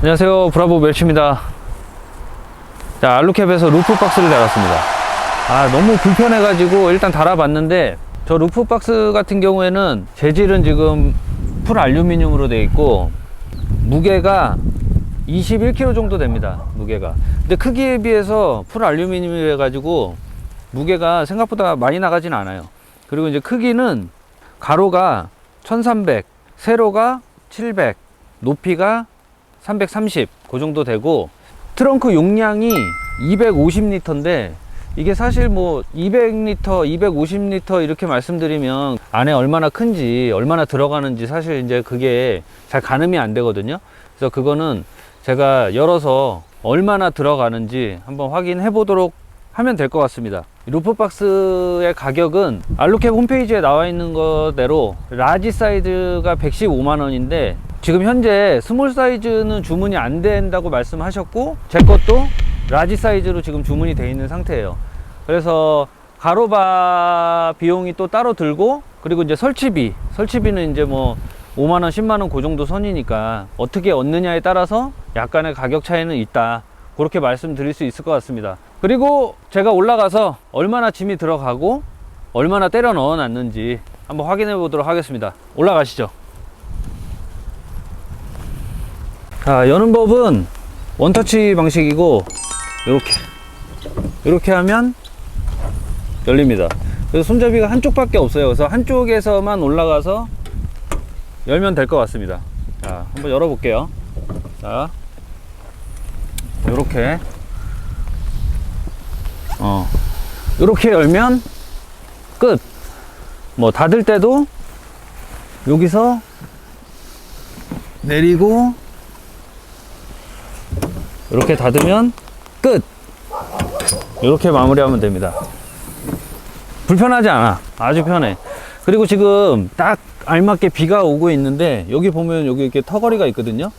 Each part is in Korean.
안녕하세요. 브라보 멸치입니다. 자 알루캡에서 루프박스를 달았습니다. 아 너무 불편해 가지고 일단 달아봤는데 저 루프박스 같은 경우에는 재질은 지금 풀 알루미늄으로 되어 있고 무게가 21kg 정도 됩니다 무게가. 근데 크기에 비해서 풀 알루미늄이라 가지고 무게가 생각보다 많이 나가진 않아요 그리고 이제 크기는 가로가 1300 세로가 700 높이가 330, 그 정도 되고, 트렁크 용량이 250리터인데, 이게 사실 뭐 200리터, 250리터 이렇게 말씀드리면 안에 얼마나 큰지, 얼마나 들어가는지 사실 이제 그게 잘 가늠이 안 되거든요. 그래서 그거는 제가 열어서 얼마나 들어가는지 한번 확인해 보도록 하면 될 것 같습니다. 이 루프박스의 가격은 알루캡 홈페이지에 나와 있는 거대로 라지 사이즈가 115만 원인데 지금 현재 스몰 사이즈는 주문이 안 된다고 말씀하셨고 제 것도 라지 사이즈로 지금 주문이 돼 있는 상태예요. 그래서 가로바 비용이 또 따로 들고 그리고 이제 설치비 설치비는 이제 뭐 5만 원, 10만 원 그 정도 선이니까 어떻게 얻느냐에 따라서 약간의 가격 차이는 있다. 그렇게 말씀드릴 수 있을 것 같습니다. 그리고 제가 올라가서 얼마나 짐이 들어가고 얼마나 때려 넣어 놨는지 한번 확인해 보도록 하겠습니다. 올라가시죠. 자, 여는 법은 원터치 방식이고 이렇게 이렇게 하면 열립니다. 그래서 손잡이가 한쪽밖에 없어요. 그래서 한쪽에서만 올라가서 열면 될 것 같습니다. 자, 한번 열어 볼게요. 자, 이렇게 어 이렇게 열면 끝. 뭐 닫을 때도 여기서 내리고 이렇게 닫으면 끝. 이렇게 마무리하면 됩니다. 불편하지 않아. 아주 편해. 그리고 지금 딱 알맞게 비가 오고 있는데 여기 보면 여기 이렇게 턱걸이가 있거든요.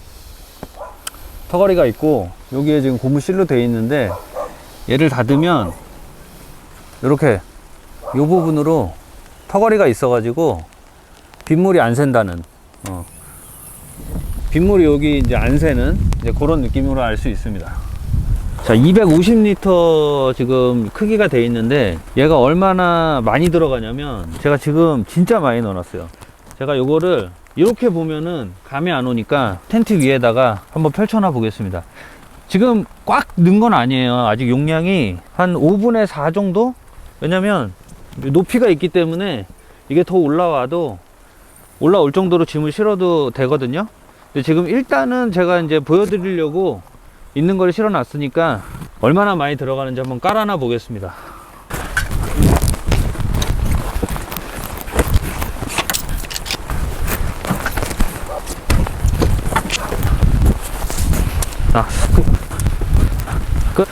턱걸이가 있고 여기에 지금 고무실로 되어 있는데 얘를 닫으면 이렇게 이 부분으로 턱걸이가 있어 가지고 빗물이 안 샌다는 어. 빗물이 여기 이제 안 새는 이제 그런 느낌으로 알 수 있습니다. 자, 250리터 지금 크기가 돼 있는데 얘가 얼마나 많이 들어가냐면 제가 지금 진짜 많이 넣어놨어요. 제가 요거를 이렇게 보면은 감이 안 오니까 텐트 위에다가 한번 펼쳐놔 보겠습니다. 지금 꽉 넣은 건 아니에요. 아직 용량이 한 5분의 4 정도? 왜냐면 높이가 있기 때문에 이게 더 올라와도 올라올 정도로 짐을 실어도 되거든요. 근데 지금 일단은 제가 이제 보여드리려고 있는 걸 실어 놨으니까 얼마나 많이 들어가는지 한번 깔아놔 보겠습니다. 자, 끝.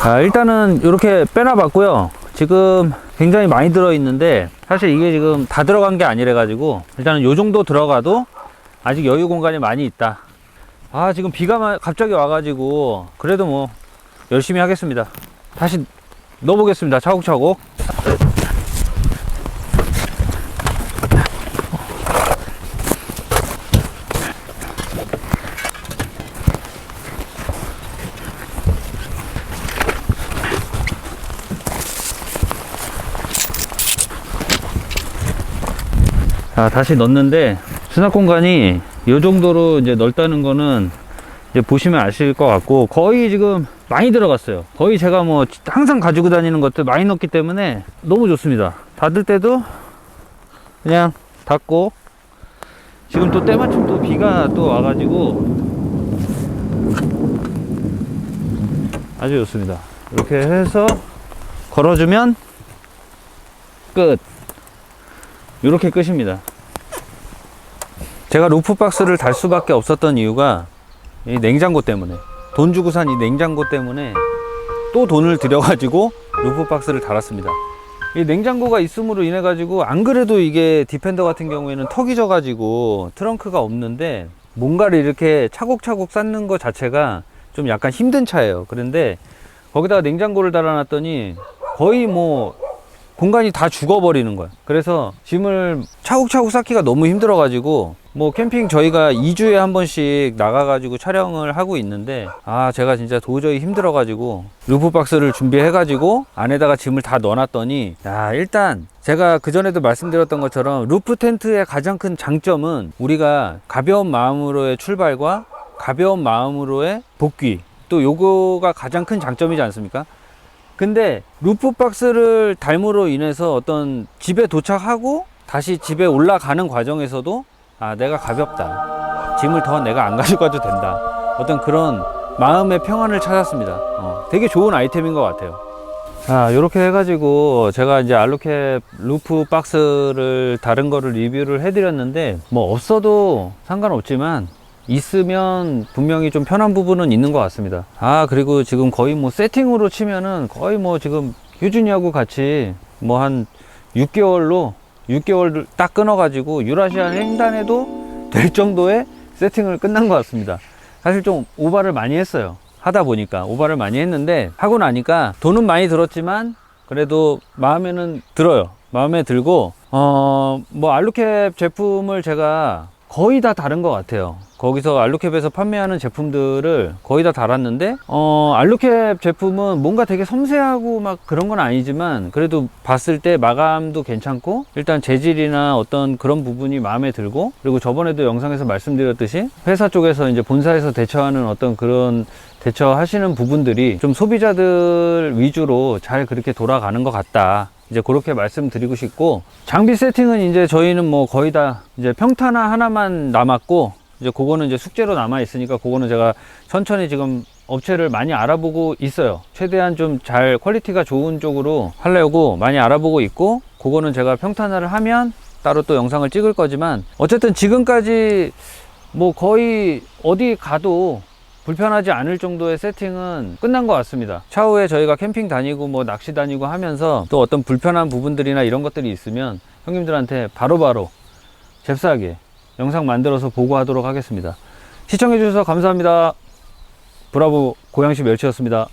자, 일단은 이렇게 빼놔 봤고요. 지금 굉장히 많이 들어 있는데 사실 이게 지금 다 들어간 게 아니라 가지고 일단은 요 정도 들어가도 아직 여유 공간이 많이 있다. 아, 지금 비가 마- 갑자기 와가지고 그래도 뭐 열심히 하겠습니다. 다시 넣어보겠습니다. 차곡차곡. 자, 다시 넣는데 수납 공간이 이 정도로 이제 넓다는 거는 이제 보시면 아실 것 같고 거의 지금 많이 들어갔어요. 거의 제가 뭐 항상 가지고 다니는 것들 많이 넣기 때문에 너무 좋습니다. 닫을 때도 그냥 닫고 지금 또 때마침 또 비가 또 와가지고 아주 좋습니다. 이렇게 해서 걸어주면 끝. 이렇게 끝입니다. 제가 루프 박스를 달 수밖에 없었던 이유가 이 냉장고 때문에 돈 주고 산 이 냉장고 때문에 또 돈을 들여 가지고 루프 박스를 달았습니다. 이 냉장고가 있음으로 인해 가지고 안 그래도 이게 디펜더 같은 경우에는 턱이 져 가지고 트렁크가 없는데 뭔가를 이렇게 차곡차곡 쌓는 것 자체가 좀 약간 힘든 차예요. 그런데 거기다가 냉장고를 달아놨더니 거의 뭐 공간이 다 죽어버리는 거야. 그래서 짐을 차곡차곡 쌓기가 너무 힘들어가지고 뭐 캠핑 저희가 2주에 한 번씩 나가가지고 촬영을 하고 있는데 아 제가 진짜 도저히 힘들어가지고 루프 박스를 준비해가지고 안에다가 짐을 다 넣어놨더니 야 일단 제가 그전에도 말씀드렸던 것처럼 루프 텐트의 가장 큰 장점은 우리가 가벼운 마음으로의 출발과 가벼운 마음으로의 복귀 또 요거가 가장 큰 장점이지 않습니까? 근데 루프 박스를 달므로 인해서 어떤 집에 도착하고 다시 집에 올라가는 과정에서도 아 내가 가볍다. 짐을 더 내가 안 가져가도 된다. 어떤 그런 마음의 평안을 찾았습니다. 어, 되게 좋은 아이템인 것 같아요. 자 이렇게 해가지고 제가 이제 알로캡 루프 박스를 다른 거를 리뷰를 해드렸는데 뭐 없어도 상관없지만 있으면 분명히 좀 편한 부분은 있는 것 같습니다. 아, 그리고 지금 거의 뭐 세팅으로 치면은 거의 뭐 지금 효준이하고 같이 뭐 한 6개월로 6개월 딱 끊어 가지고 유라시아 횡단에도 될 정도의 세팅을 끝난 것 같습니다. 사실 좀 오바를 많이 했어요. 하다 보니까 오바를 많이 했는데 하고 나니까 돈은 많이 들었지만 그래도 마음에는 들어요. 마음에 들고 어 뭐 알루캡 제품을 제가 거의 다 다른 것 같아요. 거기서 알루캡에서 판매하는 제품들을 거의 다 달았는데 어 알루캡 제품은 뭔가 되게 섬세하고 막 그런 건 아니지만 그래도 봤을 때 마감도 괜찮고 일단 재질이나 어떤 그런 부분이 마음에 들고 그리고 저번에도 영상에서 말씀드렸듯이 회사 쪽에서 이제 본사에서 대처하는 어떤 그런 대처하시는 부분들이 좀 소비자들 위주로 잘 그렇게 돌아가는 것 같다. 이제 그렇게 말씀드리고 싶고 장비 세팅은 이제 저희는 뭐 거의 다 이제 평탄화 하나만 남았고 이제 그거는 이제 숙제로 남아 있으니까 그거는 제가 천천히 지금 업체를 많이 알아보고 있어요. 최대한 좀 잘 퀄리티가 좋은 쪽으로 하려고 많이 알아보고 있고 그거는 제가 평탄화를 하면 따로 또 영상을 찍을 거지만 어쨌든 지금까지 뭐 거의 어디 가도 불편하지 않을 정도의 세팅은 끝난 것 같습니다. 차후에 저희가 캠핑 다니고 뭐 낚시 다니고 하면서 또 어떤 불편한 부분들이나 이런 것들이 있으면 형님들한테 바로바로 잽싸게 영상 만들어서 보고하도록 하겠습니다. 시청해 주셔서 감사합니다. 브라보 고양시 멸치였습니다.